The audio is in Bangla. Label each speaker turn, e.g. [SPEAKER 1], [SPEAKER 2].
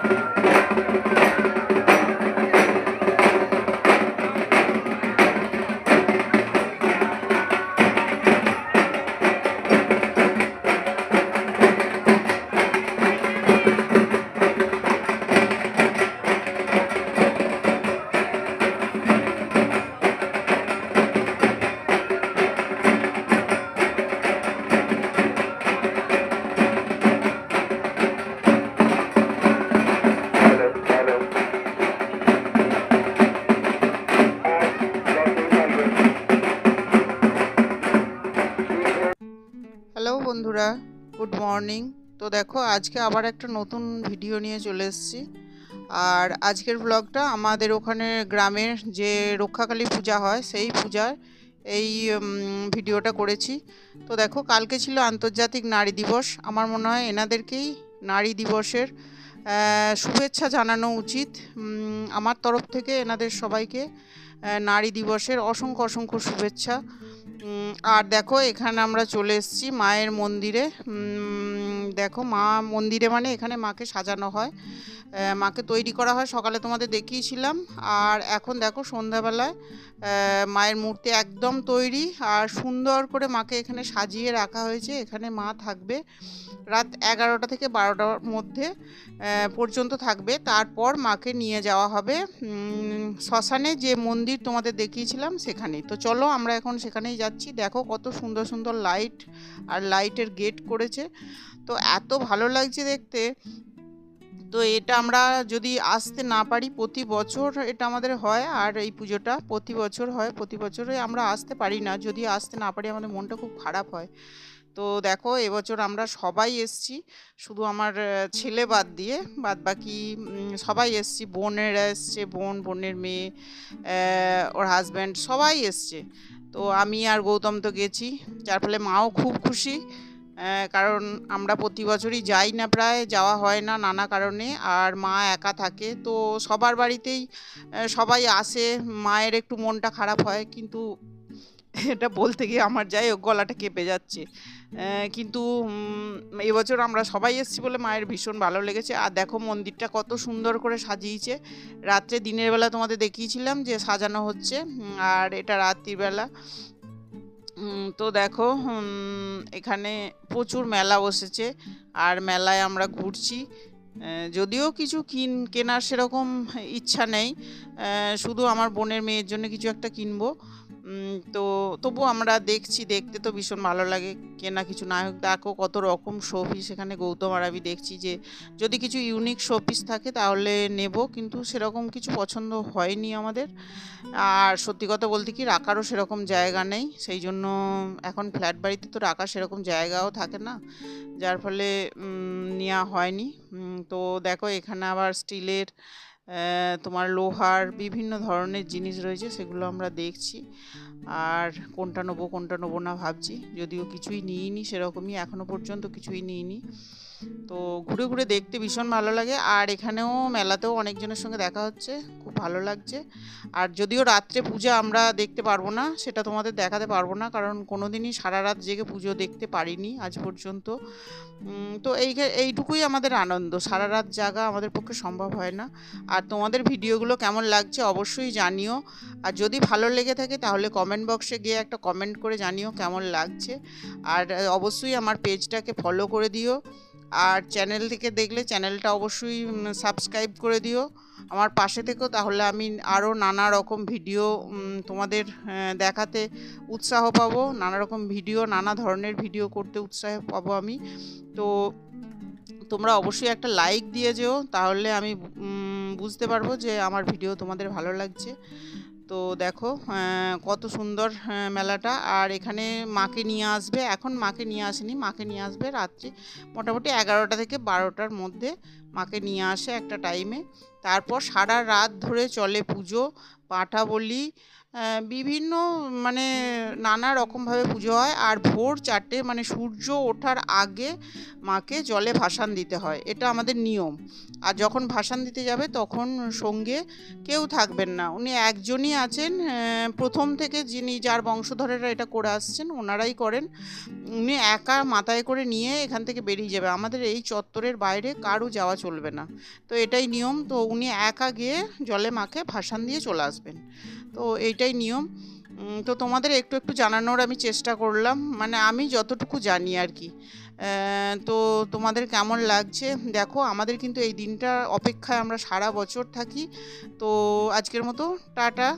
[SPEAKER 1] Thank you. হ্যালো বন্ধুরা। গুড মর্নিং তো দেখো, আজকে আবার একটা নতুন ভিডিও নিয়ে চলে এসেছি। আর আজকের ব্লগটা আমাদের ওখানে গ্রামের যে রক্ষাকালী পূজা হয়, সেই পূজার এই ভিডিওটা করেছি। তো দেখো, কালকে ছিল আন্তর্জাতিক নারী দিবস। আমার মনে হয় এনাদেরকেই নারী দিবসের শুভেচ্ছা জানানো উচিত। আমার তরফ থেকে এনাদের সবাইকে নারী দিবসের অসংখ্য অসংখ্য শুভেচ্ছা। আর দেখো, এখানে আমরা চলে এসেছি মায়ের মন্দিরে। দেখো, মা মন্দিরে মানে এখানে মাকে সাজানো হয়। মাকে তৈরি করা হয়, সকালে তোমাদের দেখিয়েছিলাম। আর এখন দেখো সন্ধ্যাবেলায় মায়ের মূর্তি একদম তৈরি আর সুন্দর করে মাকে এখানে সাজিয়ে রাখা হয়েছে। এখানে মা থাকবে রাত এগারোটা থেকে বারোটার মধ্যে পর্যন্ত থাকবে। তারপর মাকে নিয়ে যাওয়া হবে শ্মশানে যে মন্দির তোমাদের দেখিয়েছিলাম সেখানেই। তো চলো আমরা এখন সেখানেই যাচ্ছি। দেখো কত সুন্দর সুন্দর লাইট আর লাইটের গেট করেছে। তো এত ভালো লাগছে দেখতে। তো এটা আমরা যদি আসতে না পারি প্রতি বছর এটা আমাদের হয়, আর এই পুজোটা প্রতি বছর হয়, প্রতি বছরে আমরা আসতে পারি না। যদি আসতে না পারি আমাদের মনটা খুব খারাপ হয়। তো দেখো, এবছর আমরা সবাই এসছি, শুধু আমার ছেলে বাদ দিয়ে, বাদ বাকি সবাই এসছি। বোনেরা এসছে, বোন, বোনের মেয়ে ওর হাজব্যান্ড সবাই এসছে। তো আমি আর গৌতম তো গেছি, যার ফলে মাও খুব খুশি। কারণ আমরা প্রতি বছরই যাই না প্রায়, যাওয়া হয় না নানা কারণে। আর মা একা থাকে, তো সবার বাড়িতেই সবাই আসে, মায়ের একটু মনটা খারাপ হয়, কিন্তু এটা বলতে গিয়ে আমার যাই হোক, গলাটা কেঁপে যাচ্ছে। কিন্তু এবছর আমরা সবাই এসেছি বলে মায়ের ভীষণ ভালো লেগেছে। আর দেখো মন্দিরটা কত সুন্দর করে সাজিয়েছে। রাত্রে দিনের বেলা তোমাদের দেখিয়েছিলাম যে সাজানো হচ্ছে আর এটা রাত্রিবেলা। তো দেখো এখানে প্রচুর মেলা বসেছে, আর মেলায় আমরা ঘুরছি। যদিও কিছু কিন, কেনার সেরকম ইচ্ছা নেই শুধু আমার বোনের মেয়ের জন্য কিছু একটা কিনবো। তো তবু আমরা দেখছি, দেখতে তো ভীষণ ভালো লাগে। কেনা কিছু নায়ক দেখো কত রকম শোপিস এখানে গৌতম আর আমি দেখছি যে, যদি কিছু ইউনিক শোপিস থাকে তাহলে নেব, কিন্তু সেরকম কিছু পছন্দ হয়নি আমাদের। আর সত্যি কথা বলতে কি, রাখারও সেরকম জায়গা নেই, সেই জন্য এখন ফ্ল্যাট বাড়িতে তো রাখার সেরকম জায়গাও থাকে না। যার ফলে নেওয়া হয়নি। তো দেখো এখানে আবার স্টিলের তোমার লোহার বিভিন্ন ধরনের জিনিস রয়েছে, সেগুলো আমরা দেখছি। আর কোনটা নেব কোনটা নেব না ভাবছি। যদিও কিছুই নিইনি সেরকমই, এখনও পর্যন্ত কিছুই নিইনি। তো ঘুরে ঘুরে দেখতে ভীষণ ভালো লাগে। আর এখানেও মেলাতেও অনেকজনের সঙ্গে দেখা হচ্ছে, খুব ভালো লাগছে। আর যদিও রাত্রে পূজা আমরা দেখতে পারব না, সেটা তোমাদের দেখাতে পারব না, কারণ কোনো দিনই সারা রাত জেগে পুজো দেখতে পারিনি আজ পর্যন্ত। তো এই এইটুকুই আমাদের আনন্দ, সারা রাত জাগা আমাদের পক্ষে সম্ভব হয় না। আর তোমাদের ভিডিওগুলো কেমন লাগছে অবশ্যই জানিও। আর যদি ভালো লেগে থাকে তাহলে কমেন্ট বক্সে গিয়ে একটা কমেন্ট করে জানিও কেমন লাগছে। আর অবশ্যই আমার পেজটাকে ফলো করে দিও। আর চ্যানেল থেকে দেখলে চ্যানেলটা অবশ্যই সাবস্ক্রাইব করে দিও। আমার পাশে থেকেও তাহলে আমি আরও নানা রকম ভিডিও তোমাদের দেখাতে উৎসাহ পাবো। নানা রকম ভিডিও নানা ধরনের ভিডিও করতে উৎসাহ পাবো আমি। তো তোমরা অবশ্যই একটা লাইক দিয়ে যেও, তাহলে আমি বুঝতে পারব যে আমার ভিডিও তোমাদের ভালো লাগছে। তো দেখো কত সুন্দর মেলাটা। আর এখানে মাকে নিয়ে আসবে, এখন মাকে নিয়ে আসেনি, মাকে নিয়ে আসবে রাত্রি মোটামুটি এগারোটা থেকে বারোটার মধ্যে মাকে নিয়ে আসে একটা টাইমে তারপর সারা রাত ধরে চলে পুজো পাঠা বলি বিভিন্ন মানে নানা রকমভাবে পুজো হয় আর ভোর চারটে মানে সূর্য ওঠার আগে মাকে জলে ভাসান দিতে হয়। এটা আমাদের নিয়ম। আর যখন ভাসান দিতে যাবে তখন সঙ্গে কেউ থাকবেন না। উনি একজনই আছেন প্রথম থেকে যিনি যার বংশধরেরা এটা করে আসছেন ওনারাই করেন। উনি একা মাথায় করে নিয়ে এখান থেকে বেরিয়ে যাবে। আমাদের এই চত্বরের বাইরে কারও যাওয়া চলবে না। তো এটাই নিয়ম। তো উনি একা গিয়ে জলে মাকে ভাসান দিয়ে চলে আসবেন। তো এইটাই নিয়ম। তো তোমাদের একটু একটু জানানোর আমি চেষ্টা করলাম। মানে আমি যতটুকু জানি আর কি। তো তোমাদের কেমন লাগছে? দেখো, আমাদের কিন্তু এই দিনটা অপেক্ষায় আমরা সারা বছর থাকি। তো আজকের মতো, টাটা।